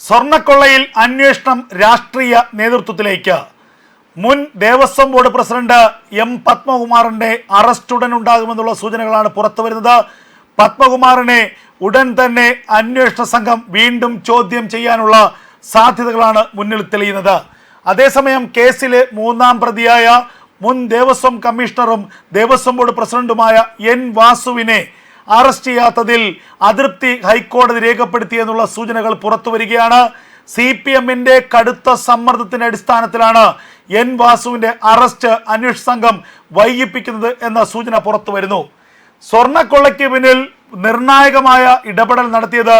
സ്വർണക്കൊള്ളയിൽ അന്വേഷണം രാഷ്ട്രീയ നേതൃത്വത്തിലേക്ക്. മുൻ ദേവസ്വം ബോർഡ് പ്രസിഡന്റ് എം പത്മകുമാറിന്റെ അറസ്റ്റ് ഉടൻ ഉണ്ടാകുമെന്നുള്ള സൂചനകളാണ് പുറത്തുവരുന്നത് പത്മകുമാറിനെ ഉടൻ തന്നെ അന്വേഷണ സംഘം വീണ്ടും ചോദ്യം ചെയ്യാനുള്ള സാധ്യതകളാണ് മുന്നിൽ തെളിയുന്നത്. അതേസമയം കേസിലെ മൂന്നാം പ്രതിയായ മുൻ ദേവസ്വം കമ്മീഷണറും ദേവസ്വം ബോർഡ് പ്രസിഡന്റുമായ എൻ വാസുവിനെ അറസ്റ്റ് ചെയ്യാത്തതിൽ അതൃപ്തി ഹൈക്കോടതി രേഖപ്പെടുത്തിയെന്നുള്ള സൂചനകൾ പുറത്തു വരികയാണ്. സി പി എമ്മിന്റെ കടുത്ത സമ്മർദ്ദത്തിന്റെ അടിസ്ഥാനത്തിലാണ് എൻ വാസുവിന്റെ അറസ്റ്റ് അന്വേഷണ സംഘം വൈകിപ്പിക്കുന്നത് എന്ന സൂചന പുറത്തു വരുന്നു. സ്വർണക്കൊള്ളയ്ക്ക് പിന്നിൽ നിർണായകമായ ഇടപെടൽ നടത്തിയത്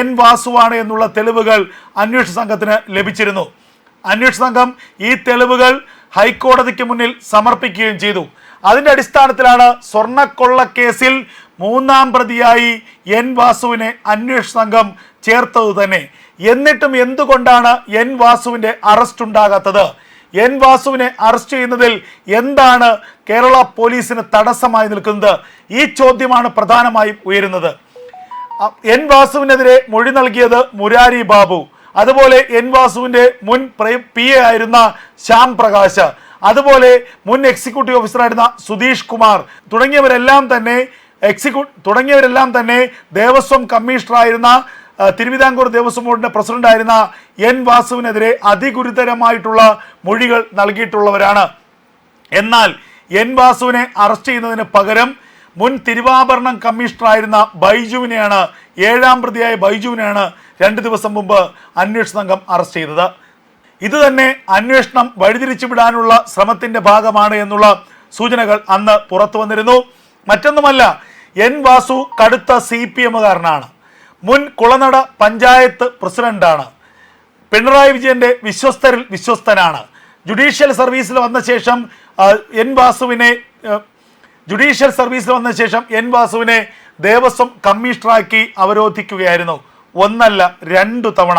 എൻ വാസുവാണ് എന്നുള്ള തെളിവുകൾ അന്വേഷണ സംഘത്തിന് ലഭിച്ചിരുന്നു. അന്വേഷണ സംഘം ഈ തെളിവുകൾ ഹൈക്കോടതിക്ക് മുന്നിൽ സമർപ്പിക്കുകയും ചെയ്തു. അതിന്റെ അടിസ്ഥാനത്തിലാണ് സ്വർണക്കൊള്ള കേസിൽ മൂന്നാം പ്രതിയായി എൻ വാസുവിനെ അന്വേഷണ സംഘം ചേർത്തത് തന്നെ. എന്നിട്ടും എന്തുകൊണ്ടാണ് എൻ വാസുവിന്റെ അറസ്റ്റ് ഉണ്ടാകാത്തത്? എൻ വാസുവിനെ അറസ്റ്റ് ചെയ്യുന്നതിൽ എന്താണ് കേരള പോലീസിന് തടസ്സമായി നിൽക്കുന്നത്? ഈ ചോദ്യമാണ് പ്രധാനമായും ഉയരുന്നത്. എൻ വാസുവിനെതിരെ മൊഴി നൽകിയത് മുരാരി ബാബു. അതുപോലെ എൻ വാസുവിന്റെ മുൻ പി എ ആയിരുന്ന ശ്യാം പ്രകാശ്. അതുപോലെ മുൻ എക്സിക്യൂട്ടീവ് ഓഫീസറായിരുന്ന സുധീഷ് കുമാർ. തുടങ്ങിയവരെല്ലാം തന്നെ എക്സിക്യൂ തുടങ്ങിയവരെല്ലാം തന്നെ ദേവസ്വം കമ്മീഷണറായിരുന്ന തിരുവിതാംകൂർ ദേവസ്വം ബോർഡിന്റെ പ്രസിഡന്റായിരുന്ന എൻ വാസുവിനെതിരെ അതിഗുരുതരമായിട്ടുള്ള മൊഴികൾ നൽകിയിട്ടുള്ളവരാണ്. എന്നാൽ എൻ വാസുവിനെ അറസ്റ്റ് ചെയ്യുന്നതിന് പകരം മുൻ തിരുവാഭരണം കമ്മീഷണറായിരുന്ന ബൈജുവിനെയാണ് ഏഴാം പ്രതിയായ ബൈജുവിനെയാണ് രണ്ട് ദിവസം മുമ്പ് അന്വേഷണ സംഘം അറസ്റ്റ് ചെയ്തത്. ഇത് തന്നെ അന്വേഷണം വഴിതിരിച്ചു വിടാനുള്ള ശ്രമത്തിന്റെ ഭാഗമാണ് എന്നുള്ള സൂചനകൾ അന്ന് പുറത്തു വന്നിരുന്നു. മറ്റൊന്നുമല്ല എൻ വാസു കടുത്ത സി പി എമ്മുകാരനാണ്. മുൻ കുളനട പഞ്ചായത്ത് പ്രസിഡന്റാണ്. പിണറായി വിജയന്റെ വിശ്വസ്തരിൽ വിശ്വസ്തനാണ്. ജുഡീഷ്യൽ സർവീസിൽ വന്ന ശേഷം എൻ വാസുവിനെ ജുഡീഷ്യൽ സർവീസിൽ വന്ന ശേഷം എൻ വാസുവിനെ ദേവസ്വം കമ്മീഷണറാക്കി അവരോധിക്കുകയായിരുന്നു. ഒന്നല്ല രണ്ടു തവണ.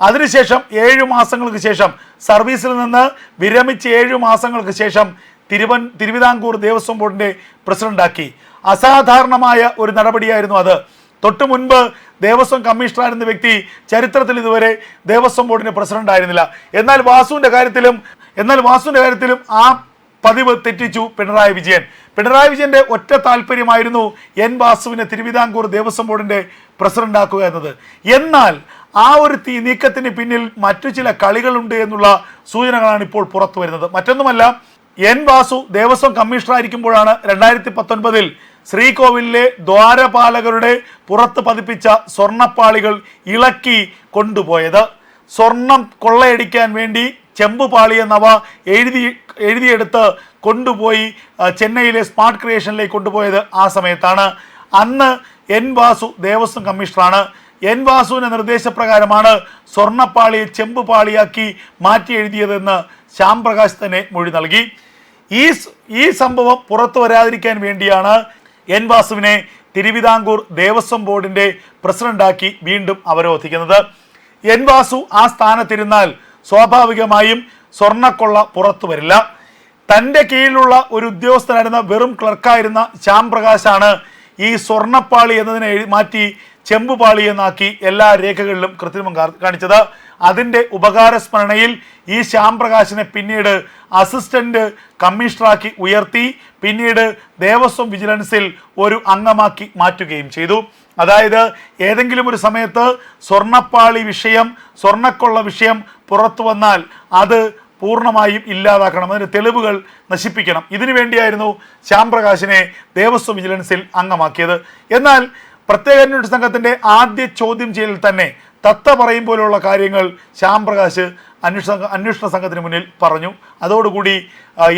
അതിനുശേഷം ഏഴു മാസങ്ങൾക്ക് ശേഷം സർവീസിൽ നിന്ന് വിരമിച്ച് ഏഴു മാസങ്ങൾക്ക് ശേഷം തിരുവൻ തിരുവിതാംകൂർ ദേവസ്വം ബോർഡിന്റെ പ്രസിഡന്റാക്കി. അസാധാരണമായ ഒരു നടപടിയായിരുന്നു അത്. തൊട്ടു മുൻപ് ദേവസ്വം കമ്മീഷണറായിരുന്ന വ്യക്തി ചരിത്രത്തിൽ ഇതുവരെ ദേവസ്വം ബോർഡിന് പ്രസിഡന്റ് ആയിരുന്നില്ല. എന്നാൽ വാസുവിന്റെ കാര്യത്തിലും എന്നാൽ വാസുവിന്റെ കാര്യത്തിലും ആ പതിവ് തെറ്റിച്ചു പിണറായി വിജയൻ. പിണറായി വിജയന്റെ ഒറ്റ താല്പര്യമായിരുന്നു എൻ വാസുവിനെ തിരുവിതാംകൂർ ദേവസ്വം ബോർഡിന്റെ പ്രസിഡന്റ് ആക്കുക എന്നത്. എന്നാൽ ആ ഒരു തീ നീക്കത്തിന് പിന്നിൽ മറ്റു ചില കളികളുണ്ട് എന്നുള്ള സൂചനകളാണ് ഇപ്പോൾ പുറത്തു വരുന്നത് മറ്റൊന്നുമല്ല എൻ വാസു ദേവസ്വം കമ്മീഷണർ ആയിരിക്കുമ്പോഴാണ് രണ്ടായിരത്തി പത്തൊൻപതിൽ ശ്രീകോവിലിലെ ദ്വാരപാലകരുടെ പുറത്ത് പതിപ്പിച്ച സ്വർണപ്പാളികൾ ഇളക്കി കൊണ്ടുപോയത്. സ്വർണം കൊള്ളയടിക്കാൻ വേണ്ടി ചെമ്പുപാളി എന്നവ എഴുതി എഴുതിയെടുത്ത് കൊണ്ടുപോയി ചെന്നൈയിലെ സ്മാർട്ട് ക്രിയേഷനിലേക്ക് കൊണ്ടുപോയത് ആ സമയത്താണ്. അന്ന് എൻ വാസു ദേവസ്വം കമ്മീഷണറാണ്. എൻ വാസുവിന്റെ നിർദ്ദേശപ്രകാരമാണ് സ്വർണപ്പാളിയെ ചെമ്പുപാളിയാക്കി മാറ്റി എഴുതിയതെന്ന് ശ്യാം പ്രകാശ് തന്നെ മൊഴി നൽകി. ഈ ഈ സംഭവം പുറത്തു വരാതിരിക്കാൻ വേണ്ടിയാണ് എൻ വാസുവിനെ തിരുവിതാംകൂർ ദേവസ്വം ബോർഡിന്റെ പ്രസിഡന്റാക്കി വീണ്ടും അവരോധിക്കുന്നത്. എൻ വാസു ആ സ്ഥാനത്തിരുന്നാൽ സ്വാഭാവികമായും സ്വർണക്കൊള്ള പുറത്തു വരില്ല. തന്റെ കീഴിലുള്ള ഒരു ഉദ്യോഗസ്ഥനായിരുന്ന വെറും ക്ലർക്കായിരുന്ന ശ്യാം പ്രകാശാണ് ഈ സ്വർണപ്പാളി എന്നതിനെ മാറ്റി ചെമ്പുപാളി എന്നാക്കി എല്ലാ രേഖകളിലും കൃത്രിമം കാണിച്ചത്. അതിന്റെ ഉപകാരസ്മരണയിൽ ഈ ശ്യാം പ്രകാശിനെ പിന്നീട് അസിസ്റ്റന്റ് കമ്മീഷണറാക്കി ഉയർത്തി പിന്നീട് ദേവസ്വം വിജിലൻസിൽ ഒരു അംഗമാക്കി മാറ്റുകയും ചെയ്തു. അതായത് ഏതെങ്കിലും ഒരു സമയത്ത് സ്വർണപ്പാളി വിഷയം സ്വർണക്കൊള്ള വിഷയം പുറത്തു വന്നാൽ അത് പൂർണമായും ഇല്ലാതാക്കണം അതിന് തെളിവുകൾ നശിപ്പിക്കണം. ഇതിനു വേണ്ടിയായിരുന്നു ശ്യാംപ്രകാശിനെ ദേവസ്വം വിജിലൻസിൽ അംഗമാക്കിയത്. എന്നാൽ പ്രത്യേക അന്വേഷണ സംഘത്തിന്റെ ആദ്യ ചോദ്യം ചെയ്യലിൽ തന്നെ തത്ത പറയും പോലെയുള്ള കാര്യങ്ങൾ ശ്യാം പ്രകാശ് അന്വേഷണ അന്വേഷണ സംഘത്തിന് മുന്നിൽ പറഞ്ഞു. അതോടുകൂടി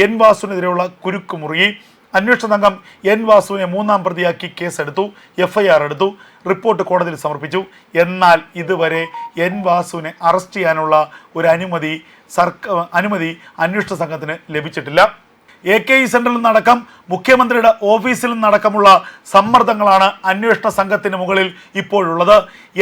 എൻ വാസുവിനെതിരെയുള്ള കുരുക്ക് മുറുകി. അന്വേഷണ സംഘം എൻ വാസുവിനെ മൂന്നാം പ്രതിയാക്കി കേസെടുത്തു. എഫ് ഐ ആർ എടുത്തു. റിപ്പോർട്ട് കോടതിയിൽ സമർപ്പിച്ചു. എന്നാൽ ഇതുവരെ എൻ വാസുവിനെ അറസ്റ്റ് ചെയ്യാനുള്ള ഒരു അനുമതി സർക്കാർ അനുമതി അന്വേഷണ സംഘത്തിന് ലഭിച്ചിട്ടില്ല. എ കെ ഇ സെന്ററിൽ നിന്നടക്കം മുഖ്യമന്ത്രിയുടെ ഓഫീസിൽ നിന്നടക്കമുള്ള സമ്മർദ്ദങ്ങളാണ് അന്വേഷണ സംഘത്തിന് മുകളിൽ ഇപ്പോഴുള്ളത്.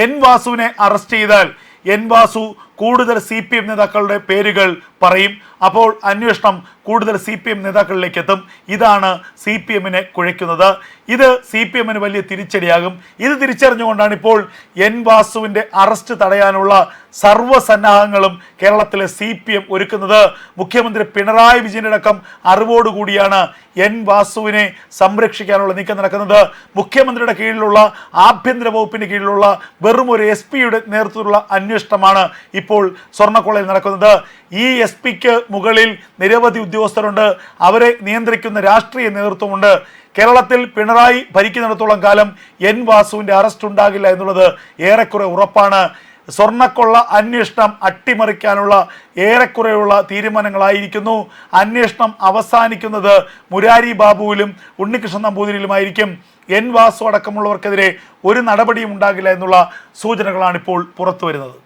എൻ വാസുവിനെ അറസ്റ്റ് ചെയ്താൽ എൻ വാസു കൂടുതൽ സി പി എം നേതാക്കളുടെ പേരുകൾ പറയും. അപ്പോൾ അന്വേഷണം കൂടുതൽ സി പി എം നേതാക്കളിലേക്ക് എത്തും ഇതാണ് സി പി എമ്മിനെ കുഴയ്ക്കുന്നത്. ഇത് സി പി എമ്മിന് വലിയ തിരിച്ചടിയാകും. ഇത് തിരിച്ചറിഞ്ഞുകൊണ്ടാണ് ഇപ്പോൾ എൻ വാസുവിന്റെ അറസ്റ്റ് തടയാനുള്ള സർവസന്നാഹങ്ങളും കേരളത്തിലെ സി പി എം ഒരുക്കുന്നത്. മുഖ്യമന്ത്രി പിണറായി വിജയന്റെ അടക്കം അറിവോടുകൂടിയാണ് എൻ വാസുവിനെ സംരക്ഷിക്കാനുള്ള നീക്കം നടക്കുന്നത്. മുഖ്യമന്ത്രിയുടെ കീഴിലുള്ള ആഭ്യന്തര വകുപ്പിന്റെ കീഴിലുള്ള വെറും ഒരു എസ് പിയുടെ നേതൃത്വത്തിലുള്ള അന്വേഷണമാണ് ഇപ്പോൾ സ്വർണക്കൊള്ളയിൽ നടക്കുന്നത്. ഈ എസ് പിക്ക് മുകളിൽ നിരവധി ഉദ്യോഗസ്ഥരുണ്ട്. അവരെ നിയന്ത്രിക്കുന്ന രാഷ്ട്രീയ നേതൃത്വമുണ്ട്. കേരളത്തിൽ പിണറായി ഭരിക്കുന്നിടത്തോളം കാലം എൻ വാസുവിന്റെ അറസ്റ്റ് ഉണ്ടാകില്ല എന്നുള്ളത് ഏറെക്കുറെ ഉറപ്പാണ്. സ്വർണക്കൊള്ള അന്വേഷണം അട്ടിമറിക്കാനുള്ള ഏറെക്കുറെയുള്ള തീരുമാനങ്ങളായിരിക്കുന്നു. അന്വേഷണം അവസാനിക്കുന്നത് മുരാരി ബാബുവിലും ഉണ്ണികൃഷ്ണൻ നമ്പൂതിരിയിലുമായിരിക്കും. എൻ വാസു അടക്കമുള്ളവർക്കെതിരെ ഒരു നടപടിയും ഉണ്ടാകില്ല എന്നുള്ള സൂചനകളാണ് ഇപ്പോൾ പുറത്തു വരുന്നത്